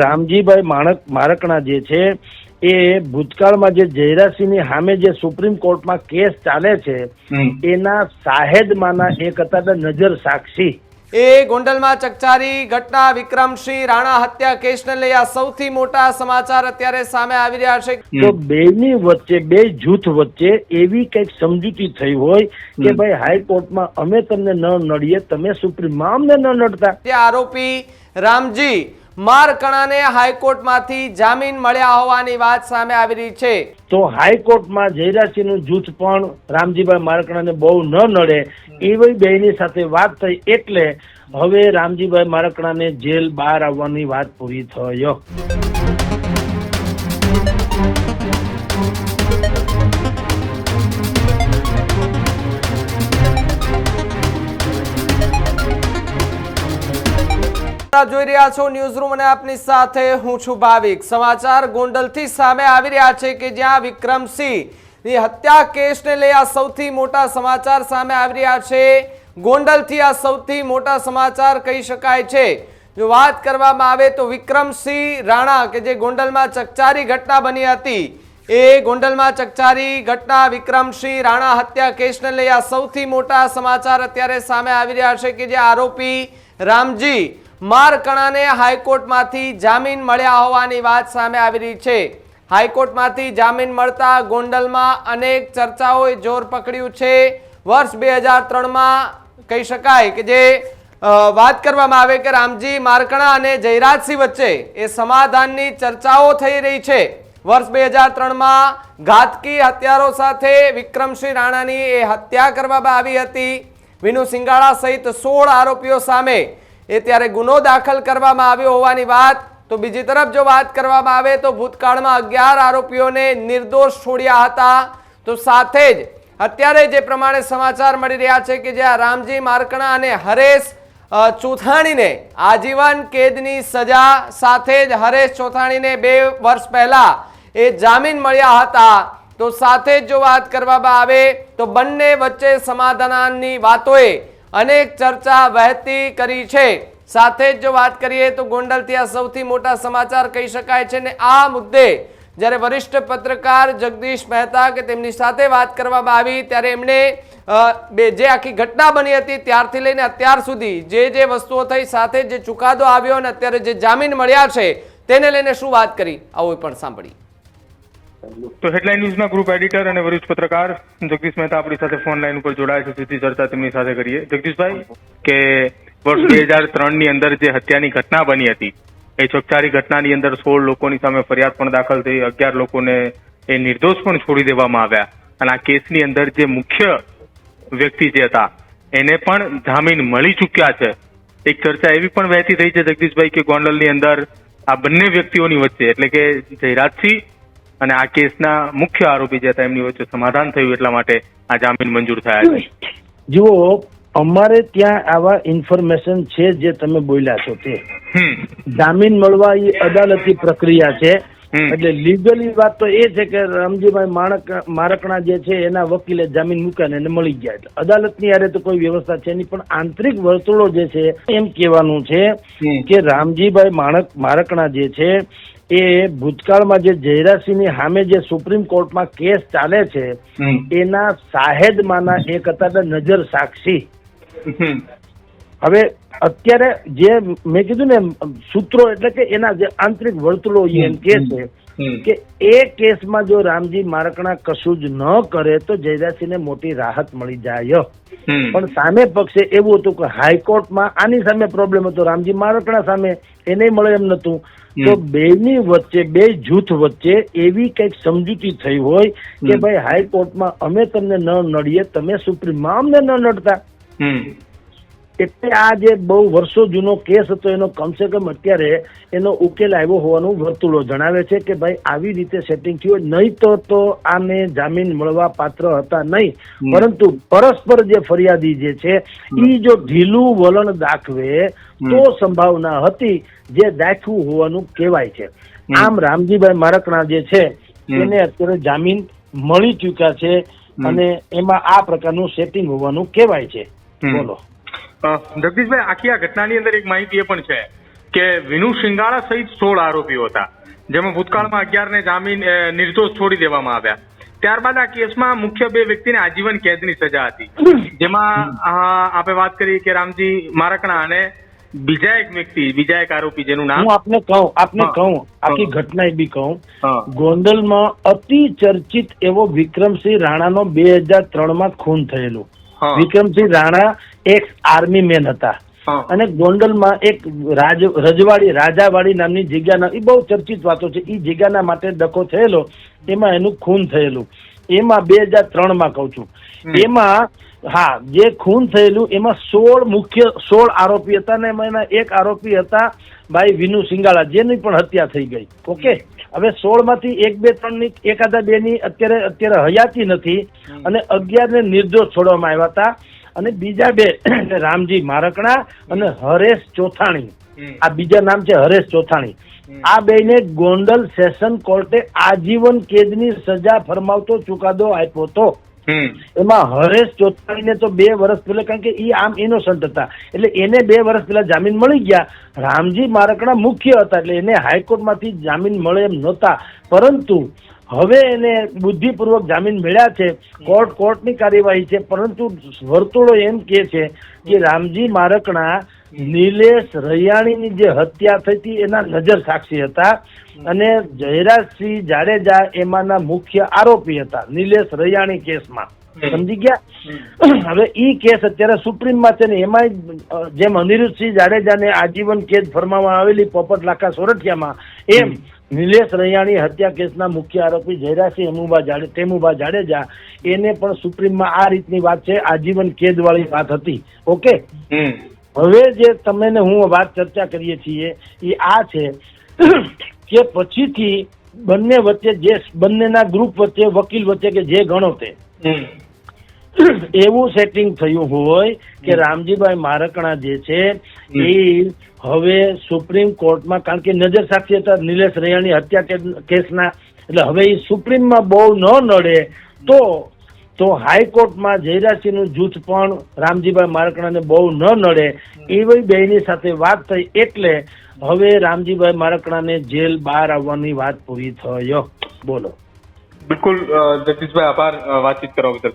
રામજીભાઈ માણક મારકણા જે છે એ ભૂતકાળમાં જે જયરાસિંહની સામે જે સુપ્રીમ કોર્ટમાં કેસ ચાલે છે એના સાહેદમાંના એક હતા નજર સાક્ષી. એ ગોંડલમાં ચકચારી ઘટના વિક્રમસિંહ રાણા હત્યા કેસને લઈ આ સૌથી મોટા સમાચાર અત્યારે સામે આવી રહ્યા છે. તો બેની વચ્ચે બે જૂથ વચ્ચે એવી કંઈક સમજૂતી થઈ હોય કે ભાઈ હાઈકોર્ટમાં અમે તમને ન નડીએ તમે સુપ્રીમમાં અમને ન નડતા. તે આરોપી રામજી મારકણાને હાઈકોર્ટમાંથી જામીન મળ્યા હોવાની વાત સામે આવી રહી છે. તો હાઈકોર્ટમાં જયરાસિંહનું જૂથ પણ રામજીભાઈ મારકણાને બહુ ન નડે એવી બેની સાથે વાત થઈ એટલે હવે રામજીભાઈ મારકણાને જેલ બહાર આવવાની વાત પૂરી થયો. આપ જોઈ રહ્યા છો ન્યૂઝ રૂમ અને આપની સાથે હું છું ભાવિક. સમાચાર ગોંડલથી સામે આવી રહ્યા છે કે જ્યાં વિક્રમસિંહ હત્યા કેસને લઈ આ સૌથી મોટા સમાચાર સામે આવી રહ્યા છે. ગોંડલથી આ સૌથી મોટા સમાચાર કહી શકાય છે. જો વાત કરવામાં આવે તો વિક્રમસિંહ રાણા કે જે ગોંડલમાં ચકચારી ઘટના બની હતી, એ ગોંડલમાં ચકચારી ઘટના વિક્રમસિંહ રાણા હત્યા કેસને લઈ આ સૌથી મોટા સમાચાર અત્યારે સામે આવી રહ્યા છે કે જે આરોપી રામજી મારકણાને હાઈકોર્ટમાંથી જામીન મળ્યા હોવાની વાત સામે આવી રહી છે. હાઈકોર્ટમાંથી જામીન મળતા ગોંડલમાં અનેક ચર્ચાઓએ જોર પકડ્યું છે. વર્ષ બે હજાર ત્રણમાં કહી શકાય કે જે વાત કરવામાં આવે કે રામજી મારકણા અને જયરાજસિંહ વચ્ચે એ સમાધાનની ચર્ચાઓ થઈ રહી છે. વર્ષ બે હજાર ત્રણમાં ઘાતકી હત્યારો સાથે વિક્રમસિંહ રાણાની એ હત્યા કરવામાં આવી હતી. વિનુ સિંગાળા સહિત સોળ આરોપીઓ સામે એ ત્યારે ગુનો દાખલ કરવામાં આવ્યો હોવાની વાત. તો બીજી તરફ જો વાત કરવામાં આવે તો ભૂતકાળમાં અગિયાર આરોપીઓને નિર્દોષ છોડ્યા હતા. તો સાથે જ અત્યારે જે પ્રમાણે સમાચાર મળી રહ્યા છે કે જ્યાં રામજી મારકણા અને હરેશ ચોથાણીને આજીવન કેદની સજા, સાથે જ હરેશ ચોથાણીને બે વર્ષ પહેલા એ જામીન મળ્યા હતા. તો સાથે જ જો વાત કરવામાં આવે તો બંને વચ્ચે સમાધાનની વાતોએ અનેક ચર્ચા વહેતી કરી છે. સાથે જ જો વાત કરીએ તો ગોંડલથી આ સૌથી મોટા સમાચાર કહી શકાય છે ને આ મુદ્દે જ્યારે વરિષ્ઠ પત્રકાર જગદીશ મહેતા કે તેમની સાથે વાત કરવામાં આવી ત્યારે એમણે બે, જે આખી ઘટના બની હતી ત્યારથી લઈને અત્યાર સુધી જે જે વસ્તુઓ થઈ, સાથે જે ચુકાદો આવ્યો અને અત્યારે જે જામીન મળ્યા છે, તેને લઈને શું વાત કરી? આવો પણ સાંભળી તો હેડલાઇન ન્યૂઝના ગ્રુપ એડિટર અને વરિષ્ઠ પત્રકાર જગદીશ મહેતા આપણી સાથે ફોન લાઈન ઉપર જોડાયા છે. સીધી ચર્ચા તેમની સાથે કરીએ. જગદીશભાઈ કે વર્ષ બે હજાર ત્રણની અંદર જે હત્યાની ઘટના બની હતી એ ચોકચારી ઘટનાની અંદર સોળ લોકોની સામે ફરિયાદ પણ દાખલ થઈ. અગિયાર લોકોને એ નિર્દોષ પણ છોડી દેવામાં આવ્યા. અને આ કેસની અંદર જે મુખ્ય વ્યક્તિ જે હતા એને પણ જામીન મળી ચૂક્યા છે. એક ચર્ચા એવી પણ વહેતી થઈ છે જગદીશભાઈ કે ગોંડલની અંદર આ બંને વ્યક્તિઓની વચ્ચે એટલે કે જયરાજસિંહ અને આ કેસના મુખ્ય આરોપી જે હતા એમની વચ્ચે સમાધાન થયું એટલા માટે આ જામીન મંજૂર થયા છે. જુઓ અમારે ત્યાં આવા ઇન્ફોર્મેશન છે જે તમે બોલ્યા છો તે. જામીન મળવા એ અદાલતી પ્રક્રિયા છે. એટલે લીગલી વાત તો એ છે કે રામજીભાઈ માણક મારકણા જે છે એના વકીલે જામીન મૂક્યા ને મળી ગયા. એટલે અદાલતની યારે તો કોઈ વ્યવસ્થા છે નહીં પણ આંતરિક વર્તુળો જે છે એમ કહેવાનું છે કે રામજીભાઈ માણક મારકણા જે છે એ ભૂતકાળમાં જે જયરાસિંહની સામે જે સુપ્રીમ કોર્ટમાં કેસ ચાલે છે એના સાહેદમાંના એક હતા નજર સાક્ષી. હવે અત્યારે જે મેં કીધું ને સૂત્રો એટલે કે એના જે આંતરિક વર્તુળો એમ કે છે. કે એ કેસમાં જો રામજી મારકણા કશું જ ન કરે તો જયરાસિંહને મોટી રાહત મળી જાય. પણ સામે પક્ષે એવું હતું કે હાઈકોર્ટમાં આની સામે પ્રોબ્લેમ હતો. રામજી મારકણા સામે એને મળે એમ નતું તો. બેની વચ્ચે બે જૂથ વચ્ચે એવી કંઈક સમજૂતી થઈ હોય કે ભાઈ હાઈકોર્ટમાં અમે તમને ન નડીએ તમે સુપ્રીમમાં અમને ન નડતા. એટલે આ જે બહુ વર્ષો જૂનો કેસ હતો એનો કમસે કમ અત્યારે એનો ઉકેલ આવ્યો હોવાનું વર્તુળો જણાવે છે કે ભાઈ આવી રીતે સેટિંગ થયું નહીં તો તો આને જામીન મળવા પાત્ર હતા નહીં. પરંતુ પરસ્પર જે ફરિયાદી જે છે એ જો ઢીલું વલણ દાખવે તો સંભાવના હતી જે દાખવું હોવાનું કહેવાય છે. આમ રામજીભાઈ મારકણા જે છે એને અત્યારે જામીન મળી ચૂક્યા છે અને એમાં આ પ્રકારનું સેટિંગ હોવાનું કહેવાય છે. બોલો. જગદીશભાઈ આખી આ ઘટનાની અંદર એક માહિતી એ પણ છે કે વિનુ શિંગાળા સહિત સોળ આરોપીઓ હતા જેમાં ભૂતકાળમાં અગિયાર ને જામીન નિર્દોષ છોડી દેવામાં આવ્યા. ત્યારબાદ આ કેસમાં મુખ્ય બે વ્યક્તિને આજીવન કેદની સજા હતી. જેમાં આપણે વાત કરી કે રામજી મારકણા અને બીજા એક વ્યક્તિ બીજા એક આરોપી જેનું નામ હું આપને કહું આપને કહું આખી ઘટના એ બી કહું. ગોંડલમાં અતિ ચર્ચિત એવો વિક્રમસિંહ રાણાનો બે હજાર ત્રણમાં ખૂન થયેલું. Vikramsinh Rana ex army man હતા. અને ગોંડલમાં એક રાજ રજવાડી રાજાવાડી નામની જગ્યાના એ બહુ ચર્ચિત વાતો છે. એ જગ્યાના માટે ડખો થયેલો એમાં એનું ખૂન થયેલું. એમાં બે હજાર ત્રણમાં કઉ છું એમાં હા જે ખૂન થયેલું એમાં સોળ મુખ્ય સોળ આરોપી હતા ને એમાં એના એક આરોપી હતા ભાઈ વિનુ સિંગાળા જેની પણ હત્યા થઈ ગઈ. ઓકે? હવે સોળમાંથી એક બે ત્રણની એકાદા બે ની અત્યારે અત્યારે હયાતી નથી અને અગિયાર ને નિર્દોષ છોડવામાં આવ્યા હતા. અને બીજા બે રામજી મારકણા અને હરેશ ચોથાણી. આ બીજા નામ છે હરેશ ચોથાણી. આ બેને ગોંડલ સેશન કોર્ટે આજીવન કેદની સજા ફરમાવતો ચુકાદો આપ્યો હતો. એમાં હરેશ ચોથાણીને તો બે વર્ષ પહેલા, કારણ કે એ આમ ઇનોસન્ટ હતા. એટલે એને બે વર્ષ પહેલા જામીન મળી ગયા. રામજી મારકડા મુખ્ય હતા, એટલે એને હાઈકોર્ટમાંથી જામીન મળે એમ નહોતા. પરંતુ હવે એને બુદ્ધિપૂર્વક જામીન મળ્યા છે. કોર્ટ કોર્ટની કાર્યવાહી છે. પરંતુ વર્તુળો એમ કે છે કે રામજી મારકણા નિલેશ રૈયાણીની જે હત્યા થઈ હતી એના નજર સાક્ષી હતા. અને જયરાજસિંહ જાડેજા એમાંના મુખ્ય આરોપી હતા નિલેશ રૈયાણી કેસમાં. સમજી ગયા? હવે ઈ કેસ અત્યારે સુપ્રીમમાં છે ને એમાં જેમ અનિરુદ્ધસિંહ જાડેજાને આજીવન કેદ ફરમાવવામાં આવેલી પોપટ લાખા સોરઠિયામાં એમ નિલેશ રૈયાણી હત્યા કેસના મુખ્ય આરોપી જયરાસિંહ હેમુબા જાડે તેમુભા જાડેજા એને પણ સુપ્રીમમાં આ રીતની વાત છે આજીવન કેદ વાળી વાત હતી. ઓકે. હવે જે તમે ને હું વાત ચર્ચા કરીએ છીએ એ આ છે કે પછીથી બંને વચ્ચે જે બંનેના ગ્રુપ વચ્ચે વકીલ વચ્ચે કે જે ગણો તે એવું સેટિંગ થયું હોય કે રામજીભાઈ મારકણા જે છે એ હવે સુપ્રીમ કોર્ટમાં કારણ કે નજર સાક્ષી હતા નિલેશ રૈયાની હત્યા કેસના એટલે હવે એ સુપ્રીમમાં બહુ ન નડે તો તો હાઈકોર્ટમાં જયરાજસિંહનું જૂથ પણ રામજીભાઈ મારકણાને બહુ ન નડે એવી બેની સાથે વાત થઈ એટલે હવે રામજીભાઈ મારકણાને જેલ બહાર આવવાની વાત પૂરી થયો. બોલો. બિલકુલ જગદીશભાઈ, આભાર વાતચીત કરવા બદલ.